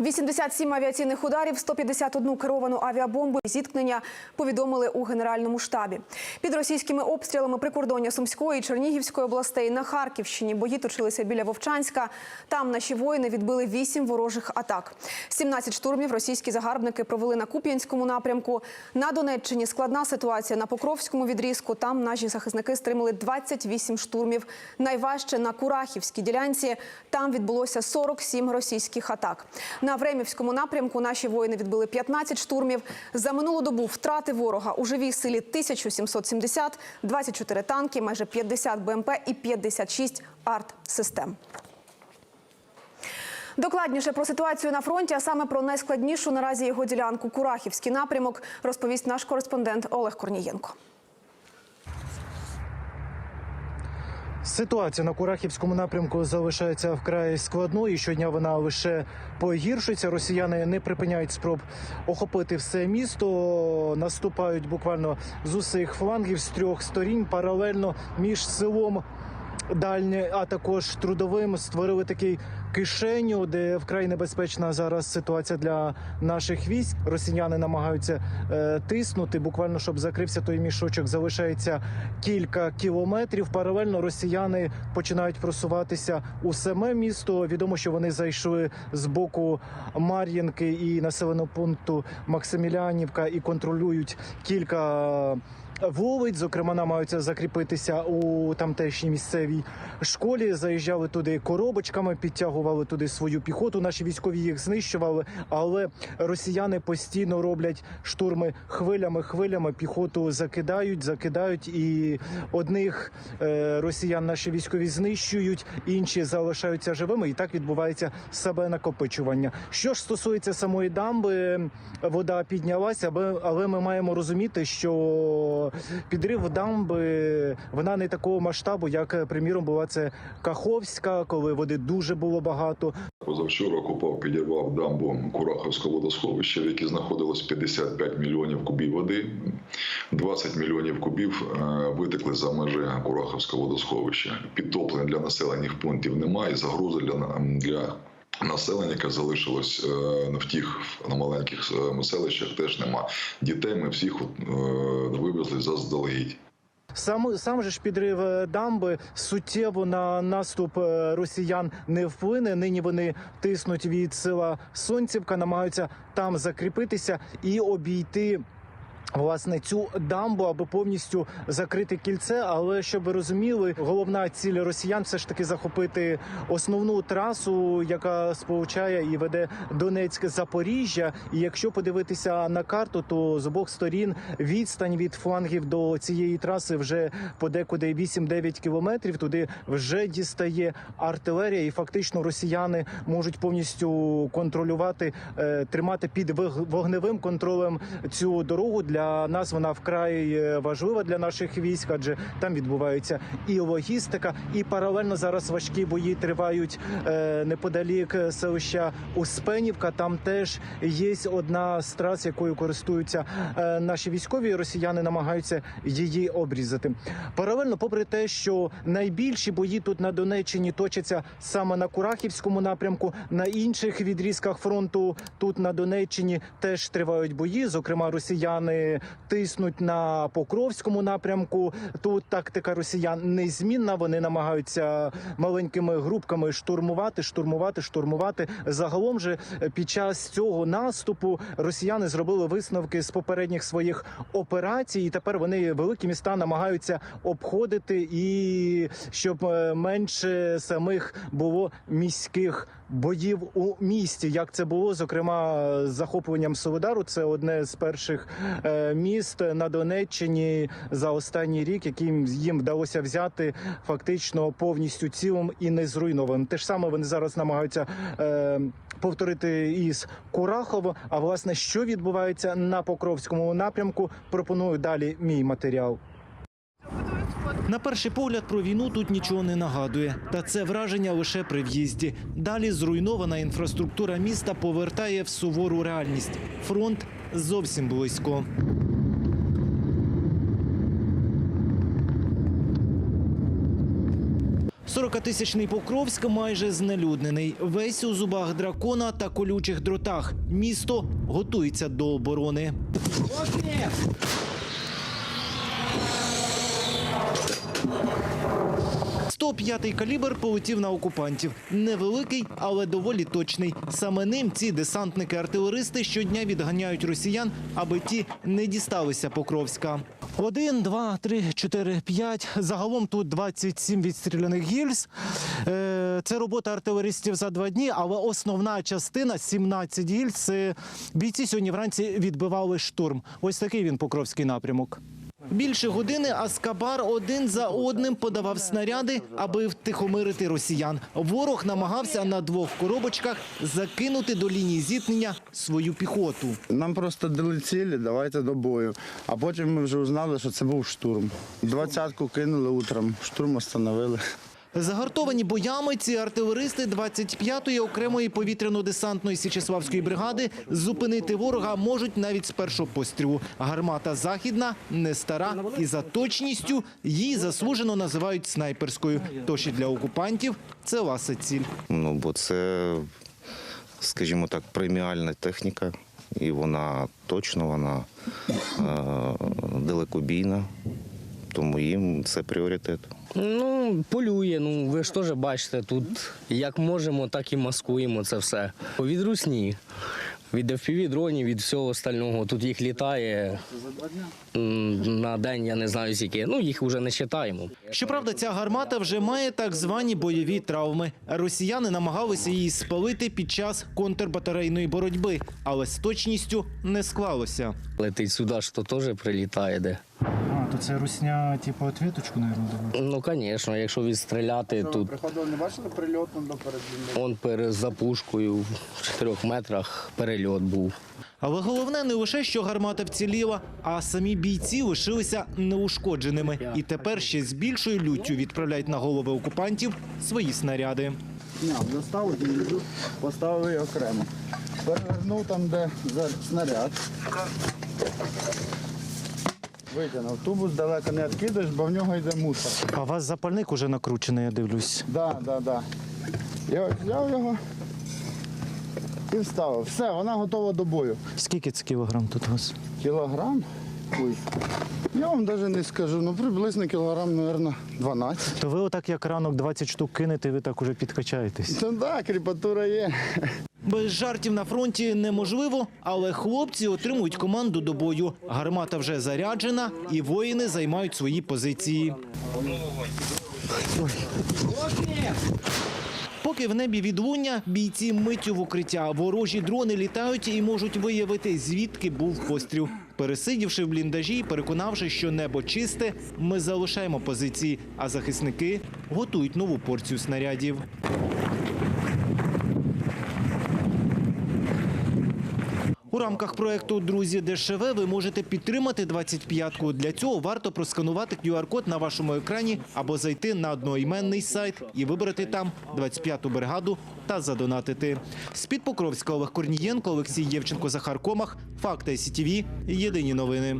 87 авіаційних ударів, 151 керовану авіабомбу і зіткнення повідомили у генеральному штабі. Під російськими обстрілами прикордоння Сумської і Чернігівської областей на Харківщині бої точилися біля Вовчанська. Там наші воїни відбили 8 ворожих атак. 17 штурмів російські загарбники провели на Куп'янському напрямку. На Донеччині складна ситуація на Покровському відрізку. Там наші захисники стримали 28 штурмів. Найважче на Курахівській ділянці. Там відбулося 47 російських атак. На Времівському напрямку наші воїни відбили 15 штурмів. За минулу добу втрати ворога у живій силі 1770, 24 танки, майже 50 БМП і 56 арт-систем. Докладніше про ситуацію на фронті, а саме про найскладнішу наразі його ділянку Курахівський напрямок, розповість наш кореспондент Олег Корнієнко. Ситуація на Курахівському напрямку залишається вкрай складною. Щодня вона лише погіршується. Росіяни не припиняють спроб охопити все місто. Наступають буквально з усіх флангів з трьох сторін паралельно між селом. Дальнє, а також трудовим створили такий кишеню, де вкрай небезпечна зараз ситуація для наших військ. Росіяни намагаються е, тиснути. Буквально щоб закрився той мішочок, залишається кілька кілометрів. Паралельно росіяни починають просуватися у саме місто. Відомо, що вони зайшли з боку Мар'їнки і населеного пункту Максимілянівка і контролюють кілька. Вулиць, зокрема, намагаються закріпитися у тамтешній місцевій школі. Заїжджали туди коробочками, підтягували туди свою піхоту. Наші військові їх знищували, але росіяни постійно роблять штурми хвилями, хвилями. Піхоту закидають, закидають, і одних е, росіян наші військові знищують, інші залишаються живими. І так відбувається себе накопичування. Що ж стосується самої дамби, вода піднялася, але ми маємо розуміти, що підрив дамби вона не такого масштабу, як приміром була це Каховська, коли води дуже було багато. Позавчора Купав підірвав дамбу Кураховського водосховища, в якій знаходилось 55 мільйонів кубів води. 20 мільйонів кубів е, витекли за межі Кураховського водосховища. Підтоплення для населених пунктів немає. Загрози для, для населення, яке залишилось е, в тих на маленьких е, селищах, теж нема. Дітей ми всіх е, вивезли заздалегідь. Сам сам же ж підрив дамби суттєво на наступ росіян не вплине. Нині вони тиснуть від села Сонцівка, намагаються там закріпитися і обійти. Власне, цю дамбу аби повністю закрити кільце. Але щоб ви розуміли, головна ціль росіян все ж таки захопити основну трасу, яка сполучає і веде Донецьк Запоріжжя. І якщо подивитися на карту, то з обох сторін відстань від флангів до цієї траси вже подекуди 8-9 кілометрів. Туди вже дістає артилерія, і фактично росіяни можуть повністю контролювати, е, тримати під вог- вогневим контролем цю дорогу. Для нас вона вкрай е, важлива для наших військ, адже там відбувається і логістика, і паралельно зараз важкі бої тривають е, неподалік селища Успенівка. Там теж є одна з трас, якою користуються е, наші військові. Росіяни намагаються її обрізати. Паралельно, попри те, що найбільші бої тут на Донеччині точаться саме на Курахівському напрямку, на інших відрізках фронту тут на Донеччині теж тривають бої. Зокрема, росіяни тиснуть на Покровському напрямку. Тут тактика росіян незмінна. Вони намагаються маленькими групками штурмувати, штурмувати, штурмувати. Загалом же під час цього наступу росіяни зробили висновки з попередніх своїх операцій. І тепер вони великі міста намагаються обходити і щоб е, менше самих було міських боїв у місті. Як це було, зокрема, з захопленням Солидару. Це одне з перших е, міст на Донеччині за останній рік, яким їм вдалося взяти фактично повністю цілим і не зруйнованим. Те ж саме вони зараз намагаються. Е, Повторити із Курахово. А власне, що відбувається на Покровському напрямку, пропоную далі мій матеріал. На перший погляд про війну тут нічого не нагадує, та це враження лише при в'їзді. Далі зруйнована інфраструктура міста повертає в сувору реальність. Фронт зовсім близько. 40-тисячний Покровськ майже знелюднений. Весь у зубах дракона та колючих дротах. Місто готується до оборони. 105-й калібр полетів на окупантів. Невеликий, але доволі точний. Саме ним ці десантники-артилеристи щодня відганяють росіян, аби ті не дісталися Покровська. Один, два, три, чотири, п'ять. Загалом тут 27 відстріляних гільз. Е, Це робота артилеристів за два дні, але основна частина 17 гільз. Бійці сьогодні вранці відбивали штурм. Ось такий він Покровський напрямок. Більше години Аскабар один за одним подавав снаряди, аби втихомирити росіян. Ворог намагався на двох коробочках закинути до лінії зіткнення свою піхоту. Нам просто дали цілі, давайте до бою. А потім ми вже узнали, що це був штурм. Двадцятку кинули утром, штурм остановили. Загартовані боями ці артилеристи 25-ї окремої повітряно-десантної Січеславської бригади зупинити ворога можуть навіть з першого пострілу. Гармата західна, не стара і за точністю її заслужено називають снайперською. Тож і для окупантів це ласа ціль. Ну, бо це, скажімо так, преміальна техніка, і вона точно, вона е, далекобійна, тому їм це пріоритет. Ну, полює. Ну ви ж теж бачите, тут як можемо, так і маскуємо це все. Від русні, від FPV дронів, від всього остального. Тут їх літає на день, я не знаю скільки. Ну, їх вже не читаємо. Щоправда, ця гармата вже має так звані бойові травми. Росіяни намагалися її спалити під час контрбатарейної боротьби, але з точністю не склалося. Летить сюди, що теж прилітає де. То це русня, типу, отвіточку, мабуть, Ну, звісно, якщо відстріляти, тут Приходили, не бачили прильотну до передвійни? он перед запушкою в чотирьох метрах перельот був. Але головне не лише, що гармата вціліла, а самі бійці лишилися неушкодженими. І тепер ще з більшою люттю відправляють на голови окупантів свої снаряди. Зняв, достав гільзу, поставив її окремо. Перевернув там, де за- снаряд. Витягнув. Тубус далеко не відкидаєш, бо в нього йде мусор. А у вас запальник уже накручений, я дивлюсь. Так, так, так. Я взяв його і вставив. Все, вона готова до бою. Скільки це кілограм тут у вас? Кілограм? Ой. Я вам навіть не скажу, ну приблизно кілограм, мабуть, 12. То ви отак як ранок 20 штук кинете, ви так уже підкачаєтесь. Ну так, кріпатура є. Без жартів на фронті неможливо, але хлопці отримують команду до бою. Гармата вже заряджена, і воїни займають свої позиції. Поки в небі відлуння, бійці миттю в укриття. Ворожі дрони літають і можуть виявити, звідки був постріл. Пересидівши в бліндажі, переконавши, що небо чисте, ми залишаємо позиції, а захисники готують нову порцію снарядів. У рамках проекту Друзі ДШВ ви можете підтримати 25-ку. Для цього варто просканувати QR-код на вашому екрані або зайти на одноіменний сайт і вибрати там 25-ту бригаду та задонатити. З-під Покровська Олег Корнієнко, Олексій Євченко, Захар Комах. Факти СІТІВІ. Єдині новини.